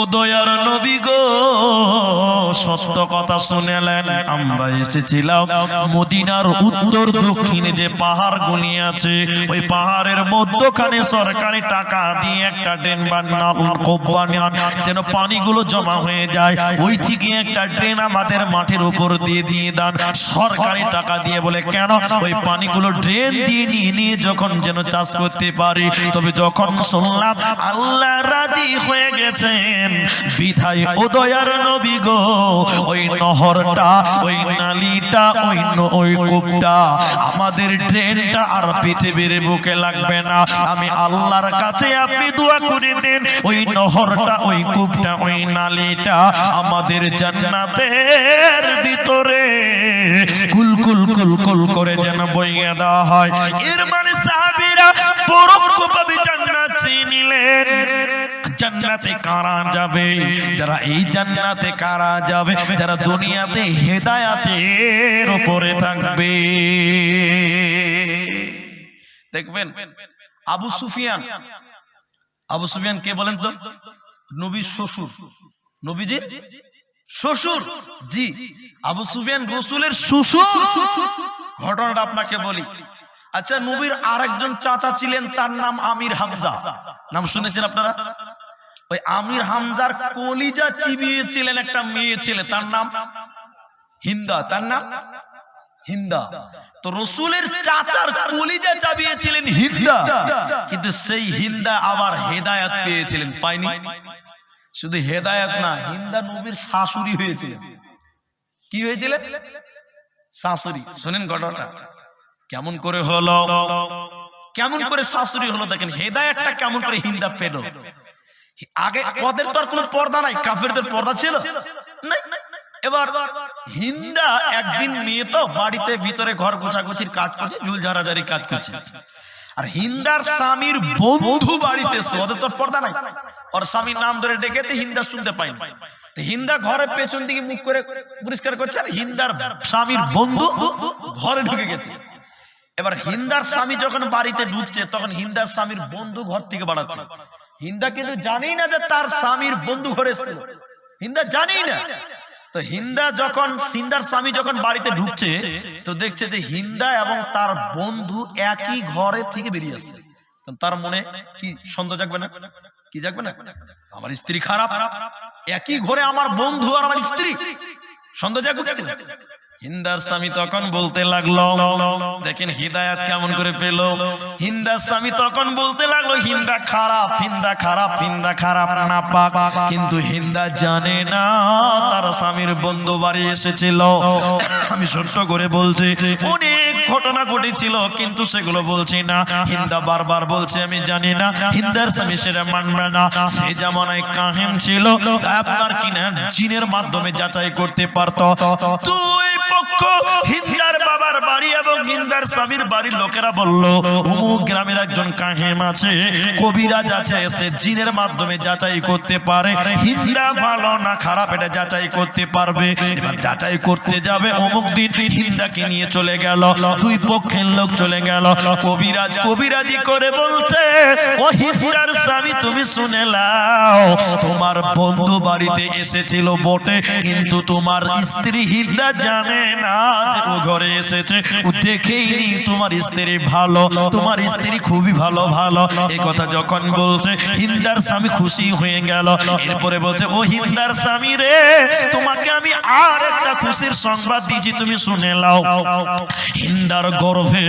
ও দয়ার নবী গো, সত্য কথা শুনেলেন। আমরা এসেছিলাম মদিনার উত্তর দক্ষিণে যে পাহাড় গুলি আছে, ওই পাহাড়ের মধ্যখানে সরকারি টাকা দিয়ে একটা ড্রেন বানান যেন পানিগুলো জমা হয়ে যায়। ওই থেকে একটা ড্রেন আমাদের মাঠের উপর দিয়ে দিয়ে দান। সরকারি টাকা দিয়ে বলে, কেন? ওই পানিগুলো ড্রেন দিয়ে নিয়ে নিয়ে যখন যেন চাষ করতে পারি। তবে যখন শুনলাম, আল্লাহ রাজি হয়ে গেছেন বিধায় উদয়ার নবী গো। ওই নহরটা, ওই নালিটা, ওই ওই কূপটা, আমাদের ট্রেনটা আর পৃথিবীর বুকে লাগবে না। আমি আল্লাহর কাছে আপনি দোয়া করে দেন, ওই নহরটা, ওই কূপটা, ওই নালিটা আমাদের জান্নাতের ভিতরে কুল কুল কুল কুল করে যেন বইয়ে দেওয়া হয়। এর মানে সাহাবীরা পরোক্ষভাবে জান্নাত চেয়ে নিলেন। জান্নাতে কারা যাবে? যারা এই জান্নাতে কারা যাবে? যারা দুনিয়াতে হেদায়াতের উপরে থাকবে। দেখবেন, আবু সুফিয়ান আবু সুফিয়ান কে বলেন তো? নবীর শ্বশুর। নবীজি শ্বশুর? জি, আবু সুফিয়ান রসুলের শ্বশুর। ঘটনাটা আপনাকে বলি। আচ্ছা নবীর আরেকজন চাচা ছিলেন, তার নাম আমির হামজা। নাম শুনেছেন আপনারা? ওই আমির হামজার কলিজা চিবিয়েছিলেন একটা মেয়ে ছেলে, তার নাম হিন্দা, তার নাম হিন্দা। তো রসুলের চাচার কলিজা চাবিয়েছিলেন হিন্দা, কিন্তু সেই হিন্দা আবার হেদায়াত পেয়েছিলেন পাইনি শুধু হেদায়াত না, হিন্দা নবীর শাশুড়ি হয়েছিলেন। কি হয়েছিলেন? শাশুড়ি। শোনেন ঘটনা কেমন করে হলো? কেমন করে শাশুড়ি হলো দেখেন, হেদায়াতটা কেমন করে হিন্দা পেল? আগে ওদের তো আর কোনো পর্দা নাই কাফেরদের পর্দা ছিল। এবার হিন্দা একদিন মেয়ে তো বাড়িতে ভিতরে ঘর গোছাগুছির কাজ করছে ঝুল ঝাড়াঝাড়ি কাজ করছে। আর হিন্দার স্বামীর বন্ধু বাড়িতে এসে ওদের তো পর্দা নাই। ওর স্বামীর নাম ধরে ডেকেতে হিন্দা শুনতে পাইনি হিন্দা ঘরের পেছন দিকে মুখ করে পরিষ্কার করছে আর হিন্দার স্বামীর বন্ধু ঘরে ঢুকে গেছে। এবার হিন্দার স্বামী যখন বাড়িতে ঢুকছে তখন হিন্দার স্বামীর বন্ধু ঘর থেকে বাড়াচ্ছে। হিন্দা কিন্তু জানেই না যে তার স্বামীর বন্ধু ঘরে এসেছিল। হিন্দা জানেই না। তো হিন্দা যখন, সিন্দার স্বামী যখন বাড়িতে ঢুকছে, তো দেখছে যে হিন্দা এবং তার বন্ধু একই ঘরে থেকে বেরিয়ে আসছে। তার মনে কি সন্দেহ জাগবে না? কি জাগবে না? আমার স্ত্রী খারাপ। একই ঘরে আমার বন্ধু আর আমার স্ত্রী। সন্দেহ জাগবে? হিন্দার স্বামী তখন বলতে লাগল, দেখেন হিদায়াত কেমন করে পেল? হিন্দার স্বামী তখন বলতে লাগল, হিন্দা খারাপ হিন্দা খারাপ হিন্দা খারাপ, না পাক। কিন্তু হিন্দা জানে না, তার স্বামীর বন্ধু বাড়ি এসেছিল। আমি ছোট্ট করে বলছি অনেক ঘটনা ঘটেছিল, কিন্তু সেগুলো বলছি না। হিন্দা বারবার বলছে, আমি জানি না, হিন্দার স্বামী সেটা মানবে না। সেই জামানায় কাহিম ছিল, আপনার কিনা জিনের মাধ্যমে যাচাই করতে পারতো। তুই পক্ষ, হিন্দার বাবার বাড়ি এবং হিন্দার স্বামীর বাড়ির লোকেরা বলল, অমুক গ্রামের একজন কাহেম আছে, কবিরাজ আছে, সে জিনের মাধ্যমে যাচাই করতে পারে। হিন্দা ভালো না খারাপ, এটা যাচাই করতে পারবে। যাচাই করতে যাবে অমুক দিন, হিন্দাকে নিয়ে চলে গেল। দুই পক্ষের লোক চলে গেল। কবিরাজ কবিরাজি করে বলছে ও হিন্দার স্বামী তুমি শুনে লাও তোমার বন্ধু বাড়িতে এসেছিল বটে, কিন্তু তোমার স্ত্রী হিন্দা জানে না ও ঘরে এসেছে। ও দেখেই নি তোমার স্ত্রী ভালো, তোমার স্ত্রী খুবই ভালো ভালো। এই কথা যখন বলছে, হিন্দার স্বামী খুশি হয়ে গেল। এরপরে বলছে, ও হিন্দার স্বামী রে, তোমাকে আমি আর একটা খুশির সংবাদ দিয়েছি, তুমি শুনে লাও হিন্দার গর্ভে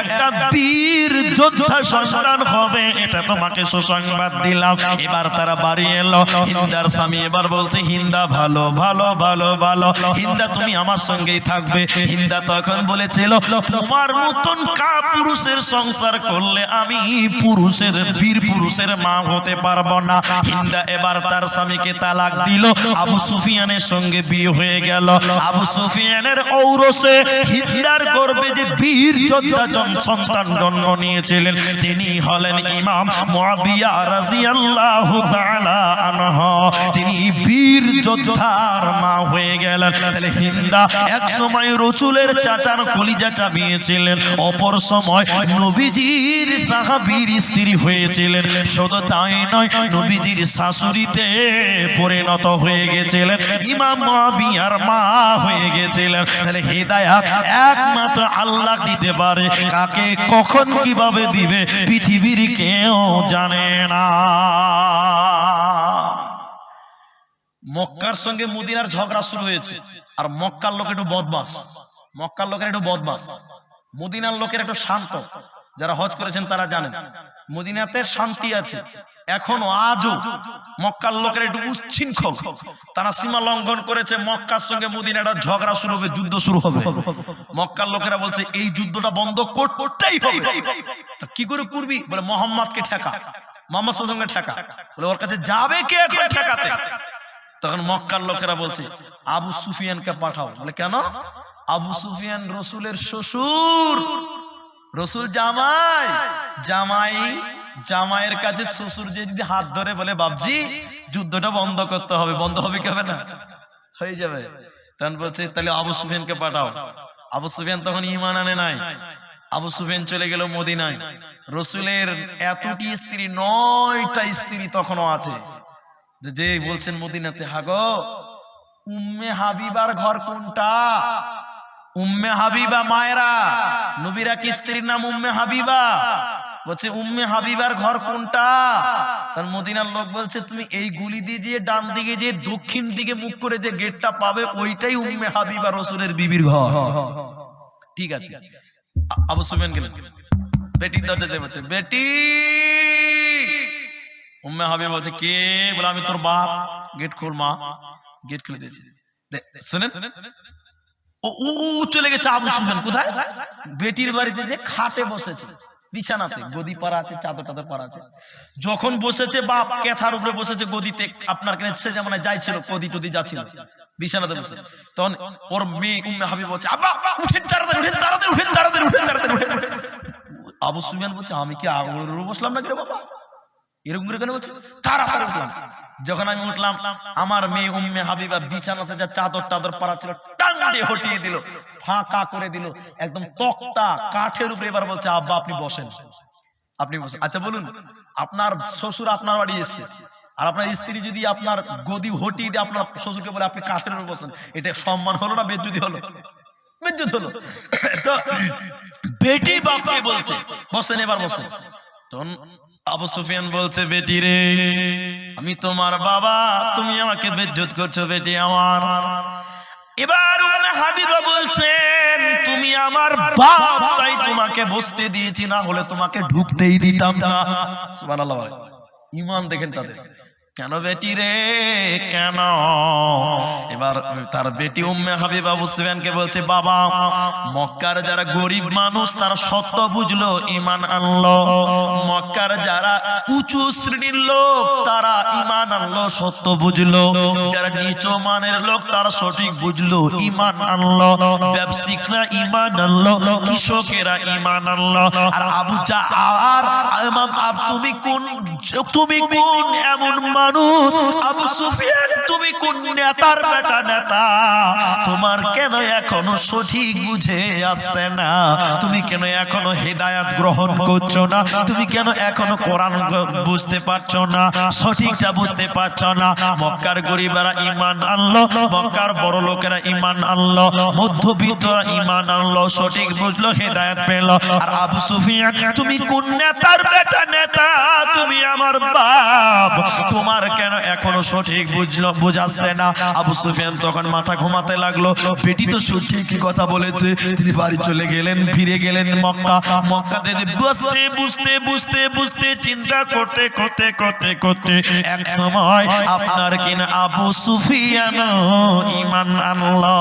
একটা বীর যোদ্ধা সন্তান হবে, এটা তোমাকে সুসংবাদ দিলাম। এবার তারা বাড়ি এলো। হিন্দার স্বামী এবার বলছে, হিন্দা, ভালো ভালো ভালো ভালো। হিন্দা, তুমি আমার সঙ্গেই থাকবে। হিন্দা তখন বলেছিল, তোমার মতন কা পুরুষের সংসার করলে আমি পুরুষের বীর পুরুষের মা হতে পারব না। হিন্দা এবার তার স্বামীকে তালাক দিল। আবু সুফিয়ানের সঙ্গে বিয়ে হয়ে গেল। আবু সুফিয়ানের ঔরসে হিন্দার গর্বে যে বীর যোদ্ধা সন্তান জন্ম নিয়েছিলেন, তিনি হলেন ইমাম মুয়াবিয়া রাদিয়াল্লাহু তাআলা আনহু। তিনি বীর যোদ্ধার মা হয়ে গেলেন। তাহলে হিন্দা এক সময় রসুলের চাচার কলিজা চাবিয়েছিলেন, অপর সময় নবীজির সাহাবীর স্ত্রী হয়েছিলেন। শুধু তাই নয়, নবীজির শাশুড়িতে পরিণত হয়ে গেছিলেন, ইমাম মুয়াবিয়ার মা হয়ে গেছিলেন। তাহলে হেদায়াত একমাত্র আল্লাহ দিতে পারে, কাকে, কখন, কীভাবে দিবে, পৃথিবীর কেউ জানে না। মক্কার সঙ্গে মদিনার ঝগড়া শুরু হয়েছে, আর মক্কার লোক একটু বদমাস। মক্কার লোকের একটু বদমাস। মদিনার লোকের একটু শান্ত, যারা হজ করেছেন তারা জানেন। মদিনাতে শান্তি আছে। এখনও আজও মক্কার লোকের একটু উচ্ছৃঙ্খল তারা সীমা লঙ্ঘন করেছে, মক্কার সঙ্গে মদিনাটা ঝগড়া শুরু হবে, যুদ্ধ শুরু হবে। মক্কার লোকেরা বলছে, এই যুদ্ধটা বন্ধ করতেই হবে। তা কি করে করবি? বলে, মোহাম্মদকে ঠেকা। মোহাম্মদ সঙ্গে ঠেকা। বলে, ওর কাছে যাবে কে এখন ঠেকাতে? তখন মক্কার লোকেরা বলছে, আবু সুফিয়ানকে পাঠাও। বলে, কেন? আবু সুফিয়ান রসুলের শ্বশুর। রসুল জামাই জামাই, জামাইয়ের কাছে শ্বশুর যে যদি হাত ধরে বলে বাবজি যুদ্ধটা বন্ধ করতে হবে। বন্ধ হবে কি হবে না? হয়ে যাবে। তখন বলছে, তাহলে আবু সুফিয়ানকে পাঠাও। আবু সুফিয়ান তখন ইমান আনে নাই। আবু সুফিয়ান চলে গেল মদিনায়। রসুলের এতটি স্ত্রী, নয়টা স্ত্রী তখনও আছে। যে বলছেন মদিনাতে, হাগো, উম্মে হাবিবার ঘর কোনটা? উম্মে হাবিবা মায়েরা, নবীরা কি স্ত্রীর নাম উম্মে হাবিবা? বলছে, উম্মে হাবিবার ঘর কোনটা? তার মদিনার লোক বলছে, তুমি এই গুলি দিয়ে যে ডান দিকে যে দক্ষিণ দিকে মুখ করে যে গেটটা পাবে, ওইটাই উম্মে হাবিবা রসুলের বিবির ঘর। ঠিক আছে। আবু সুফিয়ান গেলেন। বেটির দরজা যে বলছে, বেটি! উম্মে হাবিবা বলছে, কে? বলে, আমি তোর বাপ। গেট খোল মা। গেট খুলে দিয়েছে। শুনেন? ও চলে গেছে আবু সুফিয়ান কোথায়? বেটির বাড়িতে যে খাটে বসেছে বিছানাতে গদি আছে চাদর টাদর পাড়া আছে। যখন বসেছে বাপ কেথার উপরে বসেছে গদিতে আপনার কেন সে যেমন যাই ছিল গদি টদি যাচ্ছিল বিছানাতে বসে। তখন ওর মেয়ে উম্মে হাবিব বলছে আব্বা উঠেন তাড়াতাড়ি উঠেন তাড়াতাড়ি উঠেন তাড়াতাড়ি উঠেন তাড়াতাড়ি উঠেন আবু সুফিয়ান বলছে আমি কি আগলের বসলাম না রে বাবা? এরকম করে কেন বলছে? তাড়াতাড়ি উঠলাম। যখন আমি উঠলাম, আমার মেয়ে উম্মে হাবিবা বিছানাতে যা চাদর টাদর পাড়া ছিল টাঙ্গাড়ি হটিয়ে দিল, ফাঁকা করে দিল, একদম তক্তা কাঠের উপরে এবার বলছে, আব্বা, আপনি বসেন। আপনি বসেন। আচ্ছা বলুন, আপনার শ্বশুর আপনার বাড়ি এসছে, আর আপনার স্ত্রী যদি আপনার গদি হটিয়ে দিয়ে, আপনার শ্বশুরকে বলে, আপনি কাঠের উপর বসেন। এটা সম্মান হলো না, বেজ্জুতি হলো? বেজ্জুত হলো? বেটি বাপকে বলছে, বসেন, এবার বসেন। তখন আবু সুফিয়ান বলছে, বেটি রে, আমি তোমার বাবা, তুমি আমাকে বেজ্জত করছ, বেটি আমার। এবার হাবিবা বলছেন, তুমি আমার বাপ, তাই তোমাকে বসতে দিয়েছি, না হলে তোমাকে ঢুকতেই দিতাম না। সুবহানাল্লাহ ইমান দেখেন তাদের। কেন বেটি রে? কেন? এবার তার বেটি উম্মে হাবিবা বুসবেনকে বলছে, বাবা, মক্কার যারা গরিব মানুষ, তারা সত্য বুঝলো ইমান আনলো। মক্কার যারা উঁচু শ্রেণির লোক, তারা ইমান আনলো, সত্য বুঝলো। যারা নিচু মানের লোক, তারা সঠিক বুঝলো ইমান আনলো। ব্যবসায়িকরা ইমান আনলো, কৃষকেরা ইমান আনলো। আর আবু যা আর তুমি কোন তুমি কোন এমন মানুষ? আবু সুফিয়ান, তুমি কোন নেতার বেটা নেতা? তোমার কেন এখনও সঠিক বুঝে আসছে না? তুমি কেন এখনও হেদায়াত গ্রহণ করছ না? তুমি কেন এখনও কোরআন বুঝতে পারছ না? সঠিকটা বুঝতে পারছ না? মক্কার গরিবেরা ইমান আনলো, মক্কার বড় লোকেরা ইমান আনলো, মধ্যবিত্তরা ইমান আনলো, সঠিক বুঝলো, হেদায়াত পেল। আর আবু তুমি কোন নেতার বেটা নেতা? তুমি আমার বাপ। তোমার কেন এখনও সঠিক বুঝলো না? আবু সুফিয়ান তখন মাথা ঘুমাতে লাগল। বেটি তো সঠিকই কথা বলেছে। তিনি বাড়ি চলে গেলেন, ফিরে গেলেন মক্কা। মক্কাতে বুঝতে বুঝতে বুঝতে চিন্তা করতে করতে করতে করতে এক সময় আপনার কিনা আবু সুফিয়ান ইমান আনলো।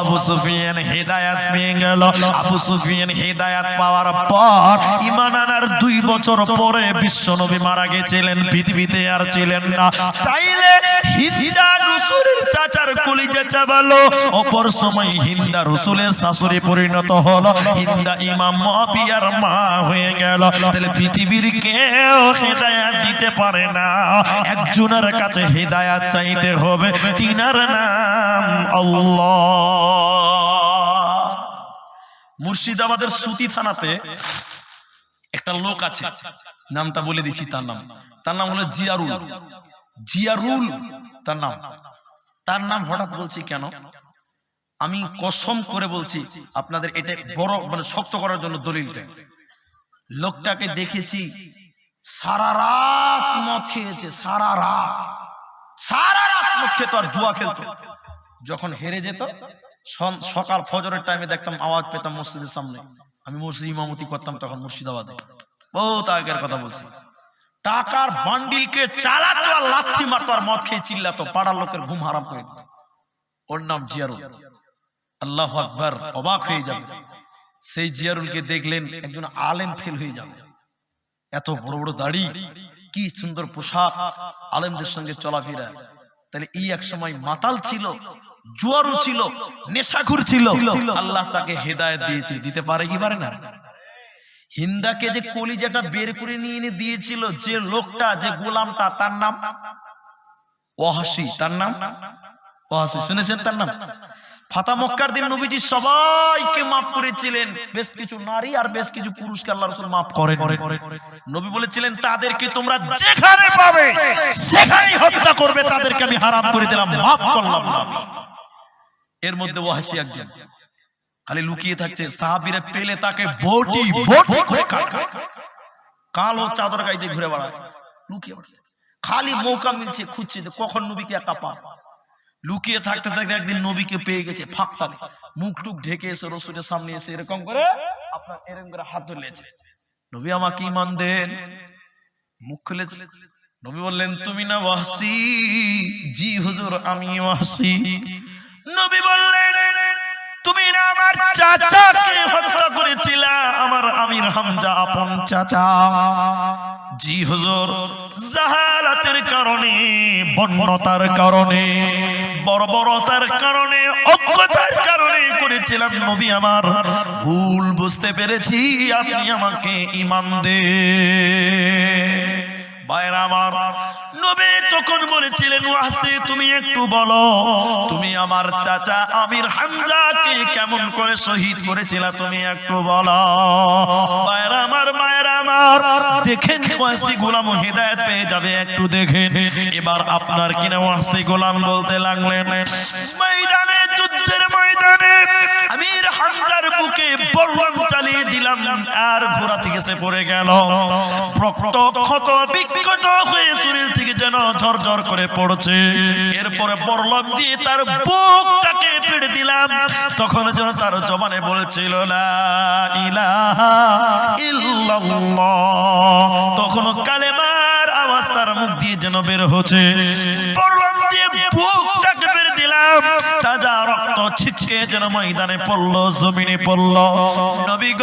আবু সুফিয়ান হেদায়াত পেয়ে গেল। আবু সুফিয়ান হেদায়াত পাওয়ার পর ইমান আনার দুই বছর পরে বিশ্ব নবী মারা গেছিলেন, পৃথিবীতে আর ছিলেন না। তাইলে হিন্দা রসুলের চাচার কলিজা চাবালো। অপর সময় হিন্দা রসুলের শাশুড়ি পরিণত হলো। হিন্দা ইমাম মা হয়ে গেল। তাহলে পৃথিবীর কেউ হেদায়াত দিতে পারে না। একজনের কাছে হেদায়াত চাইতে হবে, তিনার নাম মুর্শিদাবাদের সুতি থানাতে একটা লোক আছে, নামটা বলে দিছি তার নাম। তার নাম হলো জিয়ারুল। জিয়ারুল, তার নাম। তার নাম হঠাৎ বলছি কেন? আমি কসম করে বলছি, আপনাদের এটা বড় মানে শক্ত করার জন্য দলিলটা। লোকটাকে দেখেছি সারা রাত মদ খেয়েছে, সারা রাত। সারা রাত মদ খেত আর জুয়া খেলত। যখন হেরে যেত সকাল ফজরের টাইমে দেখতাম, আওয়াজ পেতাম মসজিদের সামনে। আমি মসজিদ ইমামতি করতাম তখন মুর্শিদাবাদে। বহুত আগের কথা বলছি। টাকার বান্ডিলকে চালাতো আর লাথি মারতো আর মদ খেয়ে চিল্লাতো। পাড়ার লোকের ঘুম হারাম করে দিত। ওর নাম জিয়ারুল। আল্লাহ আকবার, অবাক হয়ে যাবে। সেই জিয়ারুলকে দেখলেন একজন আলেম ফেল হয়ে যাবে। এত বড় বড় দাড়ি কি সুন্দর পোশাক আলেমদের সঙ্গে চলাফেরা। তাহলে এই এক সময় মাতাল ছিল জুয়ারু ছিল নেশাখুর ছিল আল্লাহ তাকে হেদায়ত দিয়েছে দিতে পারে কি পারে না? হিন্দাকে যে কলিজাটা বের করে নিয়ে এনে দিয়েছিল যে লোকটা যে গোলামটা তার নাম ওয়াহাসি তার নাম শুনেছেন তার নাম? ফাতা মক্কার দিন নবীজি সবাইকে মাফ করেছিলেন। বেশ কিছু নারী আর বেশ কিছু পুরুষকে আল্লাহ রাসূল মাফ করেন নবী বলেছিলেন, তাদেরকে তোমরা যেখানে পাবে, সেখানেই হত্যা করবে, তাদেরকে আমি হারাম করে দিলাম, মাফ করলাম। এর মধ্যে ওয়াহাসি একজন খালি লুকিয়ে থাকছে। সাহাবীরা পেলে তাকে বটি বটি করে কালো চাদর গাইতে ঘুরে বেড়ায়। লুকিয়ে খালি মৌকা মিলছে, খুঁজছে কখন নবীকে একা পা লুকিয়ে থাকতে থাকতে একদিন নবীকে পেয়ে গেছে ফাঁকতালে। মুখ টুক ঢেকে এসে রসুলের সামনে এসে এরকম করে আপনার এরকম করে হাত ধরলেছে নবী আমাকে ইমান দেন, মুখ খুলেছে। নবী বললেন, তুমি না ওয়াসি? জি হুজুর, আমি ওয়াসি। নবী বললেন, তুমি না আমার চাচাকে হত্যা করেছিলা, আমার আমির হামজা আপন চাচা। জি হুজুর, জাহালাতের কারণে, বন্যতার কারণে। বর্বরতার কারণে, অজ্ঞতার কারণে করেছিলাম নবী আমার। ভুল বুঝতে পেরেছি, আপনি আমাকে ইমান দে বাইরা আমার নবী তখন বলেছিলেন, ওয়াসি, তুমি একটু বলো, তুমি আমার চাচা আমির হামজাকে কেমন করে শহীদ করেছিলা তুমি একটু বলো। আমার আমার, দেখেন ওয়াসি গোলাম পেয়ে যাবে, একটু দেখেন। এবার আপনার কিনা ওয়াসি গোলাম বলতে লাগলেন, ময়দানে, যুদ্ধের ময়দানে আমির হামজার বুকে বর্বম চালিয়ে দিলাম, আর ঘোড়া থেকে সে পড়ে গেল। রক্ত ক্ষত বিক্ষত হয়ে শরীর থেকে যেন ঝরঝর করে পড়ছে। এরপরে বরলম দিয়ে তার বুকটাকে পিড় দিলাম। তখন যেন তার জবানে বলছিল না তখন কালেমার আওয়াজ তার মুখ দিয়ে যেন বের হচ্ছে। বরলম দিয়ে তাজা রক্ত ছিটকে যেন ময়দানে পড়ল, জমিনে পড়ল। নবী গ,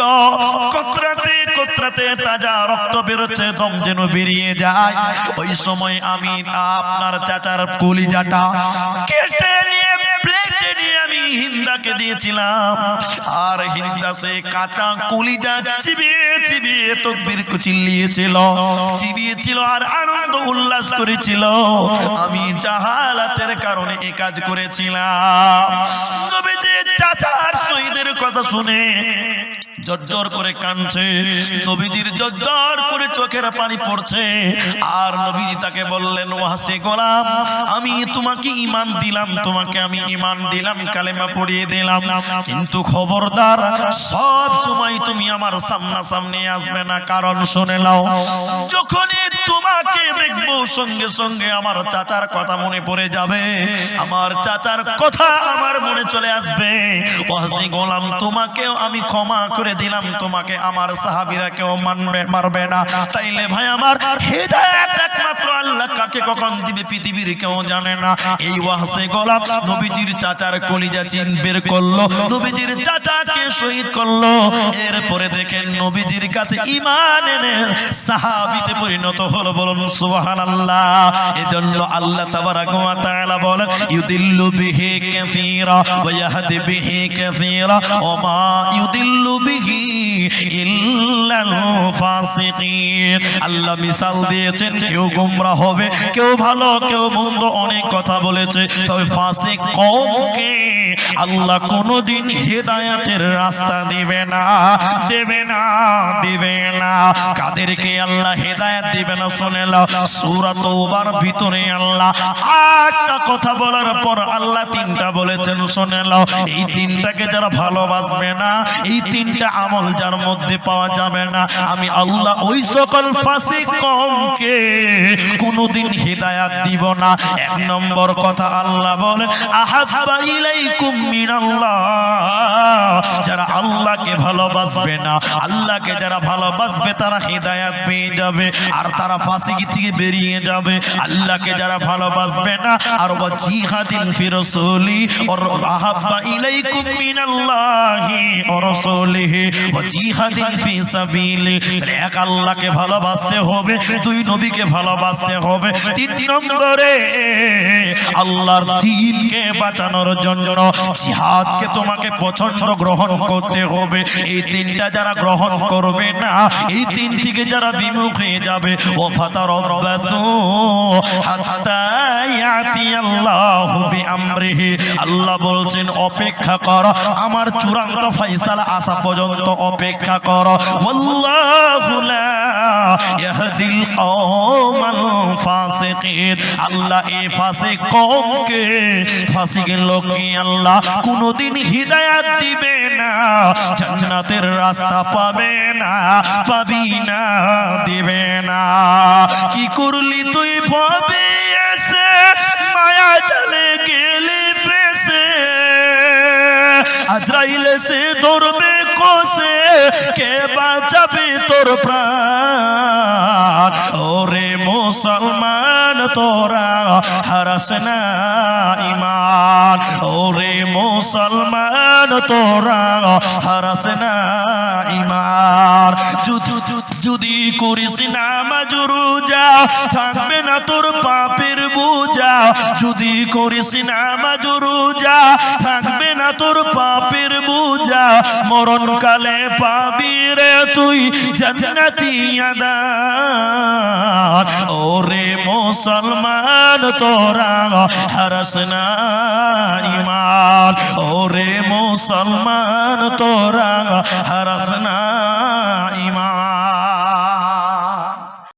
কতরাতে কতরাতে তাজা রক্ত বেরোচ্ছে, দম যেন বেরিয়ে যায়। ওই সময় আমি আপনার চাচার কলিজাটা কেটে আমি হিন্দাকে দিয়েছিলাম। আর হিন্দা সে কাঁচা কুলিটা চিবিয়ে চিবিয়ে তকবির চিল্লিয়েছিল, চিবিয়েছিল আর আনন্দ উল্লাস করেছিল। আমি জাহালাতের কারণে এ কাজ করেছিলাম। চাচার শহীদের কথা শুনে জর্জর করে কাঁদছে, নবীজির জর্জর করে চোখের পানি পড়ছে। আর নবীজি তাকে বললেন ওয়াসে গোলাম, আমি তোমাকে ইমান দিলাম, তোমাকে আমি ইমান দিলাম, কালেমা পড়িয়ে দিলাম। কিন্তু খবরদার, সব সময় তুমি আমার সামনা সামনে আসবে না। কারণ শুনে নাও, যখনই তোমাকে দেখব, সঙ্গে সঙ্গে আমার চাচার কথা মনে পড়ে যাবে। আমার চাচার কথা আমার মনে চলে আসবে। ওয়াসি গোলাম, তোমাকেও আমি ক্ষমা করে দিলাম, তোমাকে আমার সাহাবীরা কেউ মানবে, মারবে না। তাইলে ভাই আমার হেদায়েত একমাত্র আল্লাহ কাকে কখন দিবে পৃথিবীর কেউ জানে না। এই ওয়াহসে গোলাপ নবীজির চাচার কলিজা চিন বের করল, নবীজির চাচাকে শহীদ করল। এরপরে দেখেন নবীজির কাছে ইমান এনে সাহাবীতে পরিণত হলো বলুন, সুবহানাল্লাহ। এজন্য আল্লাহ তাবারাক ওয়া তাআলা বলেন, ইউদিল্লু বিহি কাসীরা ওয়া ইয়াহদি বিহি কাসীরা। ওয়া মা ইউদিল্লু বিহি ইল্লাল ফাসিকিন। আল্লাহ দিয়েছেন, কেউ হবে, কেউ ভালো, কেউ মন্দ অনেক কথা বলেছে। তবে কওমকে আল্লাহ হেদায়েতের রাস্তা দিবে না, দেবে না, দিবে না। কাদেরকে আল্লাহ হেদায়েত দিবে না ভিতরে আল্লাহ আটটা কথা বলার পর আল্লাহ তিনটা বলেছেন, শুনে এই তিনটাকে যারা ভালোবাসবে না, এই তিনটা আমল যার মধ্যে পাওয়া যাবে না। আমি আল্লাহ ওই সকল ফাসিক কমকে কোনোদিন হেদায়াত দিব না। এক নম্বর কথা আল্লাহ বলে যারা আল্লাহকে ভালোবাসবে না, আল্লাহকে যারা ভালোবাসবে, তারা হেদায়াত পেয়ে যাবে। আর তারা ফাসিকি থেকে বেরিয়ে যাবে। আল্লাহকে যারা ভালোবাসবে না, আর ওয়া জিহাদিন ফি রাসূলি, ওর আহাব্বা ইলাইকুম মিনাল্লাহি আল্লাহকে ভালোবাসতে হবে নবীকে ভালোবাসতে হবে। তিন নম্বরে, আল্লাহর বাঁচানোর জন্য জিহাদকে তোমাকে পছন্দ গ্রহণ করতে হবে। এই তিনটা যারা গ্রহণ করবে না, এই তিন থেকে যারা বিমুখ হয়ে যাবে ও ফাতার আল্লাহ বলছেন, অপেক্ষা কর, আমার চূড়ান্ত ফয়সালা আসা পর্যন্ত অপেক্ষা কর। ইয়াহদিল আল্লাহ আল্লাহ কোনোদিন দিবে না, জান্নাতের রাস্তা পাবে না, পাবি না, দিবে না। কি করলি তুই এসে মায়া চলে গেলি আজরাইলে সে ধরবে কোসে কে বাঁচাবে তোর প্রাণ? ওরে মুসলমান, তোরা হারাস না ইমান ওরে মুসলমান, তোরা হারাস না ইমান যদি করিস না মাজরুজা থাকবে না তোর পাপের বোঝা। যদি করিস না যা থাকবে না তোর পাপের বোঝা। মরণ কালে পাবি রে তুই জান্নাতি ও ওরে মুসলমান, তোরা হারাস না ইমান ওরে মুসলমান, তোরা হারাস না